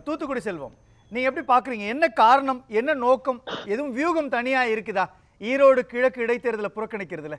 தூத்துக்குடி செல்வம். நீங்க எப்படி பாக்குறீங்க? என்ன காரணம்? என்ன நோக்கம்? எதுவும் வியூகம் தனியா இருக்குதா? ஈரோடு கிழக்கு இடைத்தேர்தலை புறக்கணிக்கிறதுல.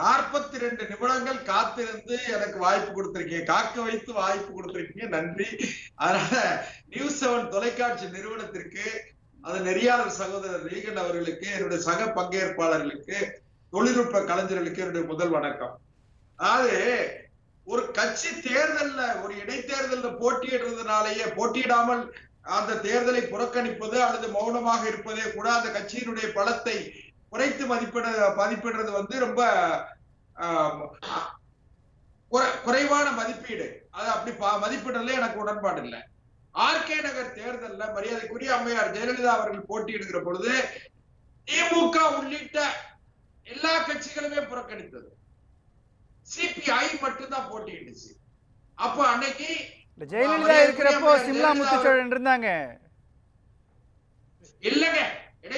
நாற்பத்தி ரெண்டு நிமிடங்கள் காத்திருந்து எனக்கு வாய்ப்பு கொடுத்திருக்கீங்க. காக்க வைத்து வாய்ப்பு கொடுத்திருக்கீங்க. நன்றி. அதனால நியூஸ் செவன் தொலைக்காட்சி நிறுவனத்திற்கு அது நெறியாளர் சகோதரர் ரீகன் அவர்களுக்கு என்னுடைய சக பங்கேற்பாளர்களுக்கு தொழில்நுட்ப கலைஞர்களுக்கு என்னுடைய முதல் வணக்கம். அதாவது ஒரு கட்சி தேர்தல்ல ஒரு இடைத்தேர்தல்ல போட்டியிடுறதுனாலேயே போட்டியிடாமல் அந்த தேர்தலை புறக்கணிப்பது அல்லது மௌனமாக இருப்பதே கூட அந்த கட்சியினுடைய பலத்தை குறைத்து மதிப்பிட மதிப்பிடுறது வந்து ரொம்ப ஆஹ், குறை- குறைவான மதிப்பீடு. அது அப்படி மதிப்பிடல எனக்கு உடன்பாடு இல்லை. ஆர்கே நகர் தேர்தல்ல மரியாதைக்குரிய அம்மையார் ஜெயலலிதா அவர்கள் போட்டியிடுகிற பொழுது திமுக உள்ளிட்ட எல்லா கட்சிகளுமே புறக்கணித்தது. சிபிஐ மட்டும்தான் போட்டியிடுச்சு. அப்ப அன்னைக்கு ஜெயலலிதா இருக்கிறப்போ சிம்லா முத்துச்சோழன் இருந்தாங்க. இல்லங்க.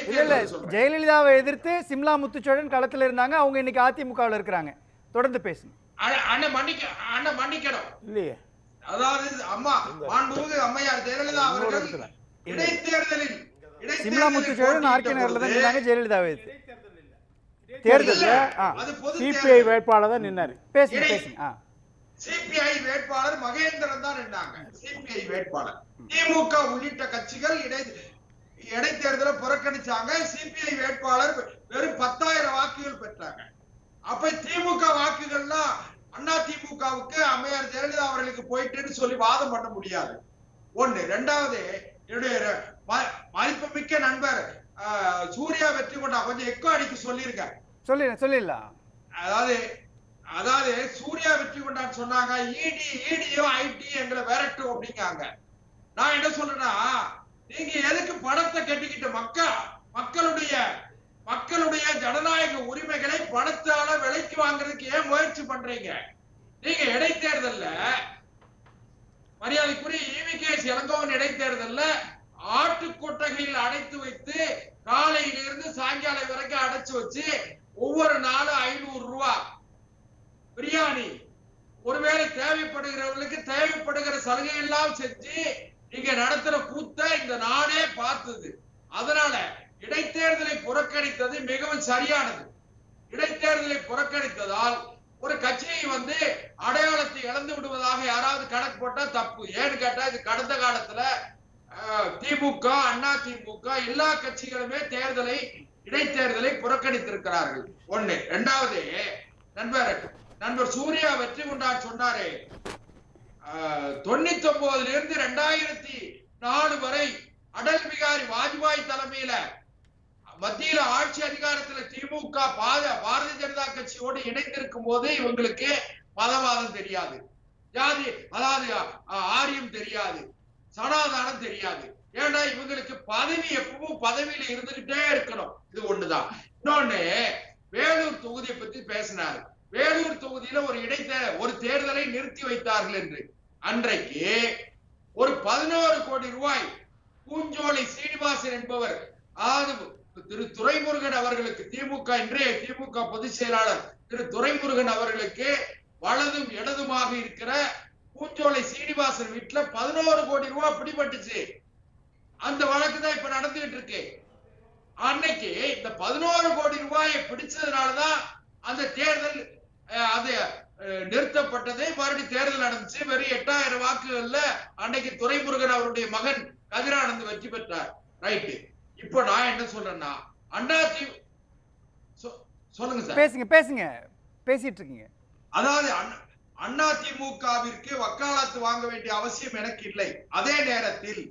இல்ல. ஜெயலலிதாவை எதிர்த்து சிம்லா முத்துச்சோழன் களத்துல இருந்தாங்க. அவங்க இன்னைக்கு அதிமுகவில் இருக்கிறாங்க. தொடர்ந்து பேசுங்க. அண்ண- அண்ணன் மன்னிக்க அண்ணன் மன்னிக்கணும். இல்லையே. அதாவது அம்மா மாண்புமிகு அம்மையார் ஜெயலலிதா அவர்கள். இடைத்தேர்தலில் சிம்லா முத்துச்சோழன் ஆர்கே நகர்ல தான் இருந்தாங்க ஜெயலலிதாவை எதிர்த்து. தேர்தல்ல சிபிஐ வேட்பாளர் தான் நின்னாரு. பேசுங்க பேசுங்க ஆ. சிபிஐ வேட்பாளர் மகேந்திரன் தான் நின்றாங்க சிபிஐ வேட்பாளர். திமுக உள்ளிட்ட கட்சிகள் இடை இடைத்தேர்தலை புறக்கணிச்சாங்க. சிபிஐ வேட்பாளர் வெறும் பத்தாயிரம் வாக்குகள் பெற்றாங்க. அப்ப திமுக வாக்குகள்லாம் அண்ணா திமுகவுக்கு அம்மையார் ஜெயலலிதா அவர்களுக்கு போயிட்டுன்னு சொல்லி வாதம் பண்ண முடியாது. ஒண்ணு. ரெண்டாவது என்னுடைய மதிப்புமிக்க நண்பர் சூர்யா வெற்றி கொண்டா கொஞ்சம் எக்கோ அடிக்க சொல்லியிருக்கேன் சொல்லிடலாம் சொல்லிடலாம். அதாவது அதாவது சூர்யா வெற்றி கொண்டான்னு சொன்னாங்க இடி இடியும் ஐடி எங்களை விரட்டும் அப்படிங்காங்க. நான் என்ன சொல்றேன்னா நீங்க எதுக்கு பணத்தை கட்டிக்கிட்டு மக்கள் மக்களுடைய மக்களுடைய ஜனநாயக உரிமைகளை பணத்தால விலைக்கு வாங்குறதுக்கு ஏன் முயற்சி பண்றீங்க? நீங்க இடைத்தேர்தல்ல மரியாதைக்குரிய இவிகேஎஸ் இளங்கோவன் இடைத்தேர்தல்ல ஆட்டு கொட்டகையில் அடைத்து வைத்து காலையில இருந்து சாயங்காலம் வரைக்கும் அடைச்சு வச்சு ஒவ்வொரு நாளும் ஐநூறு ரூபா. பிரியாணி. ஒருவேளை தேவைப்படுகிறவர்களுக்கு தேவைப்படுகிற சலுகை எல்லாம் செஞ்சு நீங்க நடத்துற கூத்த இந்த நாடே பார்த்தது. அதனால இடைத்தேர்தலை புறக்கணித்தது மிகவும் சரியானது. இடைத்தேர்தலை புறக்கணித்ததால் ஒரு கட்சியை வந்து அடையாளத்தை இழந்து விடுவதாக யாராவது கணக்கு போட்டா தப்பு. ஏன்னு கேட்டா இது கடந்த காலத்துல திமுக அண்ணா திமுக எல்லா கட்சிகளுமே தேர்தலை இடைத்தேர்தலை புறக்கணித்திருக்கிறார்கள். ஒண்ணு. இரண்டாவது நண்பர் நண்பர் சூர்யா வெற்றி கொண்டார் சொன்னாரே. தொண்ணூத்தி ஒன்பதுல இருந்து ரெண்டாயிரத்தி நாலு வரை அடல் பிகாரி வாஜ்பாய் தலைமையில மத்தியில ஆட்சி அதிகாரத்துல திமுக பாத பாரதிய ஜனதா கட்சியோடு இணைந்திருக்கும் போது இவங்களுக்கு மதவாதம் தெரியாது. ஜாதி அதாவது ஆரியம் தெரியாது. சனாதானம் தெரியாது. ஏன்னா இவங்களுக்கு பதவி எப்பவும் பதவியில இருந்துகிட்டே இருக்கணும். இது ஒண்ணுதான். இன்னொன்னு வேலூர் தொகுதியை பத்தி பேசினார். வேலூர் தொகுதியில ஒரு இடைத்தே ஒரு தேர்தலை நிறுத்தி வைத்தார்கள் என்று. அன்றைக்கு ஒரு பதினோரு கோடி ரூபாய் பூஞ்சோலை சீனிவாசன் என்பவர் அதாவது திரு துரைமுருகன் அவர்களுக்கு திமுக இன்றைய திமுக பொதுச் செயலாளர் திரு துரைமுருகன் அவர்களுக்கு வலதும் இடதுமாக இருக்கிற பூஞ்சோலை சீனிவாசன் வீட்டுல பதினோரு கோடி ரூபாய் பிடிபட்டுச்சு. அந்த வழக்கு தான் இப்ப நடந்துகிட்டு இருக்கு. அன்னைக்கு இந்த பதினோரு கோடி ரூபாயை பிடிச்சதுனாலதான் அந்த தேர்தல் அது நிறுத்தப்பட்டது. மறுபடியும் தேர்தல் நடந்துச்சு. வெறும் எட்டாயிரம் வாக்குகள்ல அன்னைக்கு துரைமுருகன் அவருடைய மகன் கதிரானந்த் வெற்றி பெற்றார். ரைட்டு. இப்போ நான் என்ன சொல்றேன்னா அண்ணா தி சொ- சொல்லுங்க சார். பேசுங்க பேசுங்க. பேசிட்டு இருக்கீங்க. அதாவது அதாவது அண்ணா திமுகவிற்கு வக்காலத்து வாங்க வேண்டிய அவசியம் எனக்கு இல்லை. அதே நேரத்தில்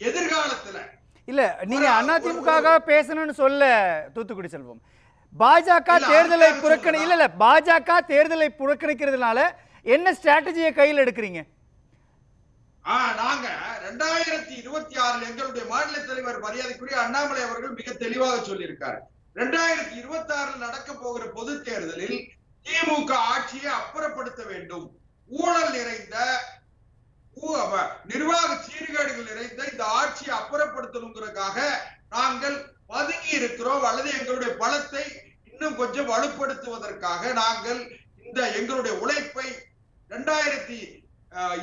எதிர்காலத்துல இல்ல நீங்க அதிமுக பேசணும்னு சொல்ல தூத்துக்குடி செல்வம். பாஜக தேர்தலை புறக்கணி இல்ல இல்ல பாஜக தேர்தலை புறக்கணிக்கிறதுனால என்ன ஸ்ட்ராட்டஜியை கையில் எடுக்கிறீங்க? நாங்க ரெண்டாயிரத்தி இருபத்தி ஆறுல எங்களுடைய மாநில தலைவர் மரியாதைக்குரிய அண்ணாமலை அவர்கள் மிக தெளிவாக சொல்லியிருக்காரு. ரெண்டாயிரத்தி இருபத்தி ஆறுல நடக்க போகிற பொது தேர்தலில் திமுக ஆட்சியை அப்புறப்படுத்த வேண்டும். ஊழல் நிறைந்த நிர்வாக சீர்கேடுகள் நிறைந்த இந்த ஆட்சியை அப்புறப்படுத்தணுங்கிறதுக்காக நாங்கள் பதுங்கி இருக்கிறோம். அல்லது எங்களுடைய பலத்தை இன்னும் கொஞ்சம் வலுப்படுத்துவதற்காக நாங்கள் இந்த எங்களுடைய உழைப்பை ரெண்டாயிரத்தி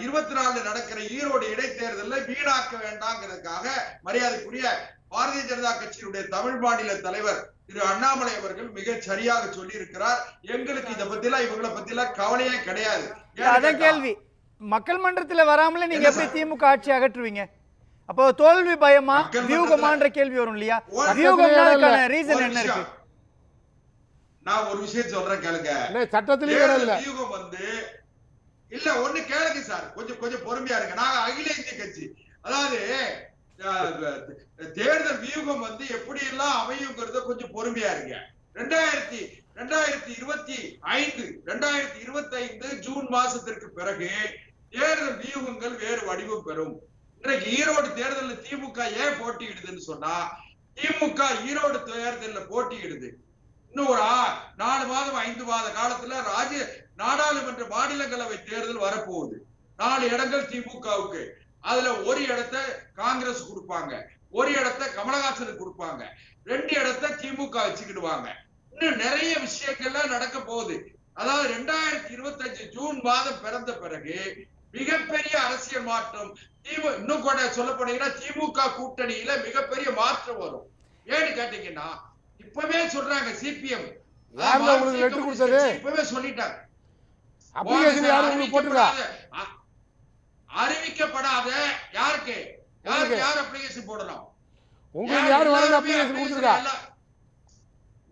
இருபத்தி நாலுல நடக்கிற ஈரோடு இடைத்தேர்தலில் வீணாக்க வேண்டாங்கிறதுக்காக மரியாதைக்குரிய பாரதிய ஜனதா கட்சியினுடைய தமிழ் மாநில தலைவர் திரு அண்ணாமலை அவர்கள் மிக சரியாக சொல்லி இருக்கிறார் எங்களுக்கு இத பத்திலாம் இவங்களை பத்திலாம் கவலையே கிடையாது. அதான் கேள்வி. மக்கள் மன்றத்துல வராமலே நீங்க எப்படி? திமுக ஆட்சி அகற்றுவீங்க? அப்போ தோல்வி பயமா? வியூகமான்ற கேள்வி வரும் இல்லையா? ஒரு வியூகம்னா இல்ல. அதுக்கான ஒரு ரீசன் என்ன. இருக்கு? நான் ஒரு விஷயம் சொல்றேன் கேளுங்க. தேர்தல் வியூகம் வந்து இல்ல ஒண்ணு கேளுங்க சார். கொஞ்சம் கொஞ்சம் பொறுமையா இருங்க. நாங்க அகில இந்திய கட்சி. அதாவது தேர்தல் வியூகம் வந்து எப்படி எல்லாம் அமையுங்கிறத கொஞ்சம் பொறுமையா இருங்க. ரெண்டாயிரத்தி ரெண்டாயிரத்தி இருபத்தி ஐந்து ரெண்டாயிரத்தி இருபத்தி ஐந்து ஜூன் மாசத்திற்கு பிறகு தேர்தல் வியூகங்கள் வேறு வடிவம் பெறும். இன்றைக்கு ஈரோடு தேர்தலில் திமுக ஏன் போட்டியிடுதுன்னு சொன்னா திமுக ஈரோடு தேர்தலில் போட்டியிடுது. இன்னும் ஒரு நாலு மாதம் ஐந்து மாத காலத்துல ராஜ நாடாளுமன்ற மாநிலங்களவை தேர்தல் வரப்போகுது. நாலு இடங்கள் திமுகவுக்கு. அதுல ஒரு இடத்தை காங்கிரஸ் கொடுப்பாங்க ஒரு இடத்தை கமலஹாசனுக்கு கொடுப்பாங்க ரெண்டு இடத்தை திமுக வச்சுக்கிடுவாங்க. இன்னும் நிறைய விஷயங்கள்லாம் நடக்க போகுது. அதாவது ரெண்டாயிரத்தி இருபத்தஞ்சு ஜூன் மாதம் பிறந்த பிறகு மிகப்பெரிய அரசியல் மாற்றம் திமு இன்னும் கூட சொல்ல போனீங்கன்னா திமுக கூட்டணியில மிகப்பெரிய மாற்றம் வரும். ஏன்னு கேட்டீங்கன்னா இப்பவே சொல்றாங்க சிபிஎம்? இப்பவே சொல்லிட்டாங்க அப்ளிகேஷன் யாரும் உங்களுக்கு போட்டிருக்கா அறிவிக்கப்படாத- யாருக்கு? யாருக்கு. யார் அப்ளிகேஷன் போடலாம் உங்களுக்கு யாரு வரல அப்ளிகேஷன் கொடுத்துருக்கா?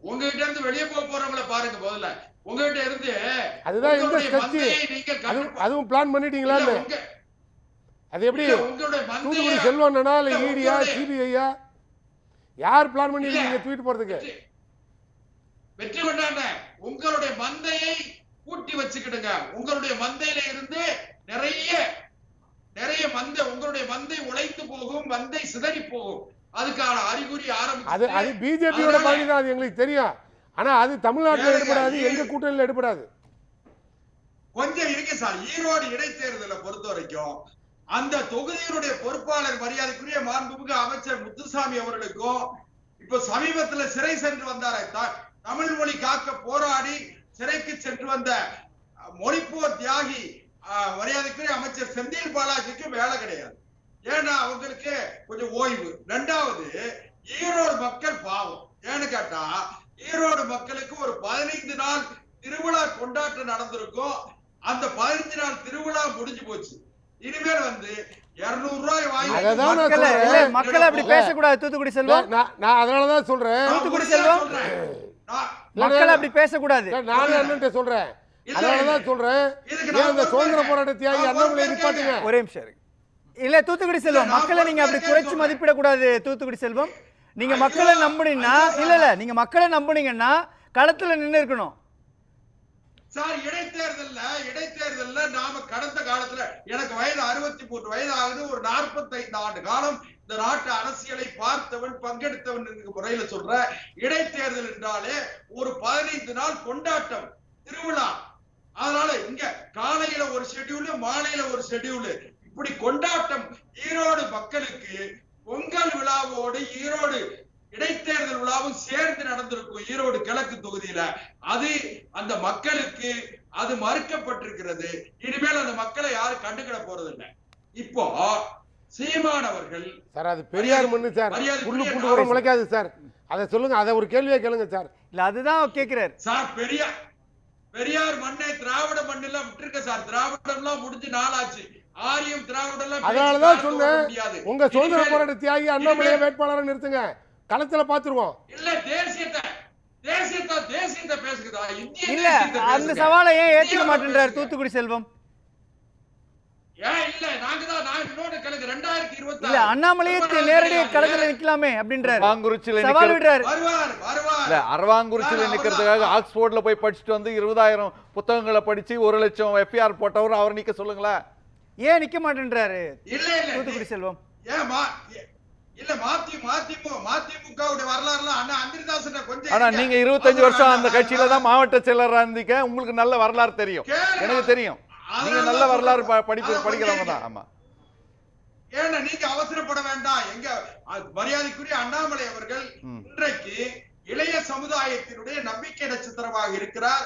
உங்ககிட்ட இருந்து வெளியே போக போறவங்கள பாருங்க முதல்ல. உங்ககிட்ட இருந்து அதுதான் இந்த உங்களுடைய கட்சி. மந்தையை நீங்க அதுவும் பிளான் பண்ணிட்டீங்களா அது எப்படி? தூத்துக்குடி செல்வண்ணனா இல்ல உங்களுடைய- சிபிஐயா? யார் பிளான். பண்ணிருக்கீங்க ட்வீட் போறதுக்கு வெற்றி- கொண்டாட உங்களுடைய மந்தையை கூட்டி வச்சுக்கிடுங்க. உங்களுடைய மந்தையில இருந்து நிறைய நிறைய மந்தை உங்களுடைய மந்தை உழைத்து போகும் மந்தை சிதறி போகும். அதுக்கான அறிகுறி அது ஆரம்பிச்சு அது பிஜேபியோட அதனால- பகுதி தான் அது எங்களுக்கு தெரியும். ஆனா அது தமிழ்நாட்டுல எடுபடாது. எங்க கூட்டணியில எடுபடாது. கொஞ்சம் இருக்கு சார் ஈரோடு இடைத்தேர்தலை பொறுத்த வரைக்கும் அந்த தொகுதியினுடைய பொறுப்பாளர் மரியாதைக்குரிய மாண்புமிகு அமைச்சர் முத்துசாமி அவர்களுக்கும் இப்ப சமீபத்துல சிறை சென்று வந்தார தமிழ் மொழி காக்க போராடி சிறைக்கு சென்று வந்த மொழிப்போர் தியாகி மரியாதைக்குரிய அமைச்சர் செந்தில் பாலாஜிக்கு வேலை கிடையாது. ஏன்னா அவங்களுக்கு கொஞ்சம் ஓய்வு. ரெண்டாவது ஈரோடு மக்கள் பாவம். ஏன்னு கேட்டா ஈரோடு மக்களுக்கு ஒரு பதினைந்து நாள் திருவிழா கொண்டாட்டம் நடந்திருக்கும். அந்த பதினஞ்சு நாள் திருவிழா முடிஞ்சு போச்சு. இனிமேல் வந்து இருநூறு ரூபாய் வாங்கி அததான் நான் மக்களை இல்ல சொல்றேன். மக்களை அப்படி. பேசக்கூடாது. தூத்துக்குடி செல்வம். நான் நான் அதனாலதான் சொல்றேன். நான் தூத்துக்குடி செல்வம். சொல்றேன். நான் மக்களை அப்படி பேசக்கூடாது. அண்ணன்ட்ட சொல்றேன். அதனாலதான். சொல்றேன். இந்த சுதந்திர. போராட்ட தியாகி அண்ணாமலை. நிப்பாட்டுங்க? ஒரே நிமிஷம் இருக்கு இல்ல தூத்துக்குடி செல்வம். மக்களை நீங்க அப்படி குறைச்சு. மதிப்பிடக்கூடாது தூத்துக்குடி செல்வம். நீங்க மக்களை நம்புனீங்கன்னா இல்ல இல்ல நீங்க மக்களை நம்புனீங்கன்னா களத்துல நின்னு இருக்கணும். சார் இடைத்தேர்தல்ல இடைத்தேர்தல்ல நாம கடந்த காலத்துல எனக்கு வயது அறுபத்தி மூன்று வயது ஆகுது ஒரு 45 ஆண்டு காலம் இந்த நாட்டு அரசியலை பார்த்தவன் பங்கெடுத்தவன் முறையில சொல்ற இடைத்தேர்தல் என்றாலே ஒரு பதினைந்து நாள் கொண்டாட்டம் திருவிழா. அதனால இங்க காலையில ஒரு ஷெட்யூல் மாலையில ஒரு ஷெட்யூல் இப்படி கொண்டாட்டம் ஈரோடு மக்களுக்கு பொங்கல் விழாவோடு ஈரோடு இடைத்தேர்தல் விழாவும் சேர்ந்து நடந்திருக்கும் ஈரோடு கிழக்கு தொகுதியில. அது அந்த மக்களுக்கு அது மறுக்கப்பட்டிருக்கிறது. இனிமேல் அந்த மக்களை யாரும் கண்டுக்கிட போறதில்லை. இப்போ சீமான் அவர்கள் சார் அது பெரியார் மண்ணு சார். புல்லு புண்டு முளைக்காது சார். அதை சொல்லுங்க அதை ஒரு கேள்வியா கேளுங்க சார். இல்ல அதுதான் கேக்குறாரு. சார் பெரியார் பெரியார் மண்ணை திராவிட மண்ணெல்லாம் விட்டுருக்க சார். திராவிடம் எல்லாம் முடிஞ்சு நாளாச்சு. ஆரியம் திராவிடம் அதனாலதான் சொன்னேன். உங்க சுதந்திர போராட்ட தியாகி அண்ணாமலையை வேட்பாளரை நிறுத்துங்க. களத்துல பாத்துருவோம். இல்ல தேசியத்தை தேசியத்தை தேசியத்தை பேசுகிறதா? இந்திய இல்ல தேசியத்தை அந்த. சவாலை ஏன் ஏத்துக்க மாட்டேன்றாரு. தூத்துக்குடி செல்வம்? அண்ணாமலையே நேரடியாக களத்துல நிக்கலாமே அப்படின்றாரு. சவால் விடுறாரு. இல்ல அரவாங்குறிச்சியில நிக்கிறதுக்காக ஆக்ஸ்போர்ட்ல போய் படிச்சுட்டு வந்து இருபதாயிரம் புத்தகங்களை படிச்சு ஒரு லட்சம் எஃப்ஐஆர் போட்டவர் அவர் நிக்க சொல்லுங்களேன் ஏன் நிக்க மாட்டேன்றாரு? இல்ல இல்ல தூத்துக்குடி செல்வம். இல்ல மாத்தி மதிமுக மதிமுகவுடைய வரலாறுலாம் அண்ணா அந்திரிதாசன் கொஞ்சம் ஆனா. நீங்க இருபத்தஞ்சு வருஷம் அந்த கட்சியில தான் மாவட்ட செயலரா இருந்தீங்க. உங்களுக்கு நல்ல வரலாறு தெரியும். எனக்கு தெரியும். நீங்க நல்ல வரலாறு படிப்பு படிக்கிறவங்க தான். ஆமா. ஏன்னா நீங்க அவசரப்பட வேண்டாம். எங்க மரியாதைக்குரிய அண்ணாமலை அவர்கள். இன்றைக்கு சமுதாயத்தினுடைய நம்பிக்கை நட்சத்திரமாக இருக்கிறார்.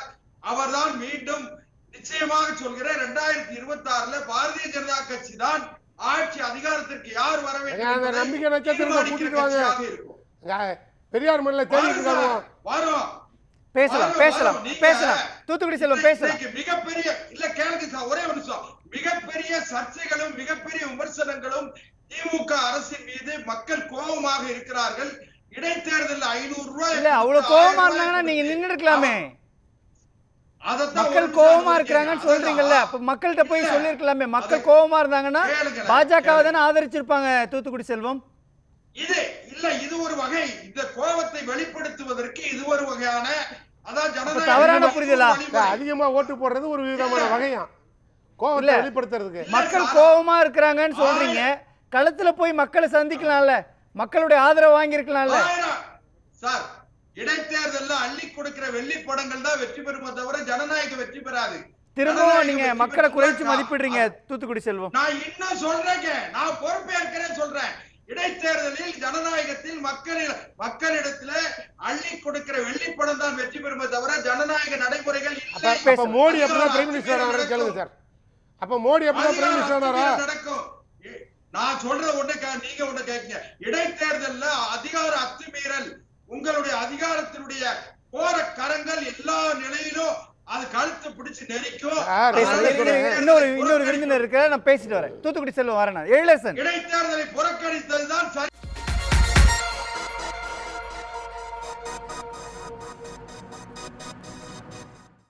அவர்தான் மீண்டும் நிச்சயமாக சொல்கிறேன் ரெண்டாயிரத்தி இருபத்தி ஆறுல பாரதிய ஜனதா கட்சி தான் ஆட்சி அதிகாரத்திற்கு யார் வர வேண்டும் நம்பிக்கை இருக்கும். இங்க பெரியார் மண்ணில் வரும். பேசலாம் பேசலாம் பேசலாம். தூத்துக்குடி செல்வம் பேசலாம். மிகப்பெரிய இல்ல கேளுங்க சார் ஒரே ஒரு நிமிஷம். மிகப்பெரிய சர்ச்சைகளும் மிகப்பெரிய விமர்சனங்களும் திமுக அரசின் மீது மக்கள் கோபமாக இருக்கிறார்கள். இடைத்தேர்தல் ஐநூறு ரூபாய் இல்ல அவ்வளவு கோவமா இருந்தாங்கன்னா நீங்க நின்னு இருக்கலாமே மக்கள் நிமிஷம் இருக்கிறாங்கன்னு. சொல்றீங்கல்ல அப்ப மக்கள்கிட்ட போய். சொல்லிருக்கலாமே மக்கள் கோவமா இருந்தாங்கன்னா பாஜகவை. தானே ஆதரிச்சிருப்பாங்க தூத்துக்குடி செல்வம் இது இல்ல இது ஒரு வகை இந்த கோபத்தை வெளிப்படுத்துவதற்கு இது ஒரு வகையான அதான் தவறான புரிதலா? அதிகமா ஓட்டு போடுறது ஒரு விதமான கோவத்தை இல்ல. வெளிப்படுத்துறதுக்கு மக்கள். கோவமா இருக்கிறாங்கன்னு சொல்றீங்க களத்துல போய் மக்களை சந்திக்கலாம்ல மக்களுடைய ஆதரவு வாங்கியிருக்கலாம்ல. சார் இடைத்தேர்தல்ல அள்ளி கொடுக்கிற வெள்ளி படங்கள் தான் வெற்றி பெறுமே தவிர ஜனநாயகம் வெற்றி பெறாது. திரும்பவும் நீங்க மக்களை குறைச்சு மதிப்பிடுறீங்க தூத்துக்குடி செல்வம். நான் இன்னும் சொல்றேங்க. நான் பொறுப்பேற்கிறேன் சொல்றேன். இடைத்தேர்தலில் ஜனநாயகத்தில் மக்களில் மக்களிடத்துல அள்ளி கொடுக்கிற வெள்ளி படம் தான் வெற்றி பெறுமே தவிர ஜனநாயக நடைமுறைகள் இல்லை. மோடி எப்பதான் பிரைம் மினிஸ்டர் கேளுங்க சார். அப்ப மோடி எப்பதான் பிரைம் மினிஸ்டர் நடக்கும். நான் ஒண்ணு கே- நீங்க ஒண்ணு கேட்கீங்க இடைத்தேர்தல்ல அதிகார அத்துமீறல் உங்களுடைய அதிகாரத்தினுடைய போற கரங்கள் எல்லா நிலையிலும் அது கழுத்து பிடிச்சு நெரிக்கும். இன்னொரு இன்னொரு விருந்தினர் இருக்க நான் பேசிட்டு வரேன். தூத்துக்குடி செல்வம் வரேன். இடைத்தேர்தலை புறக்கணித்ததுதான் சரி.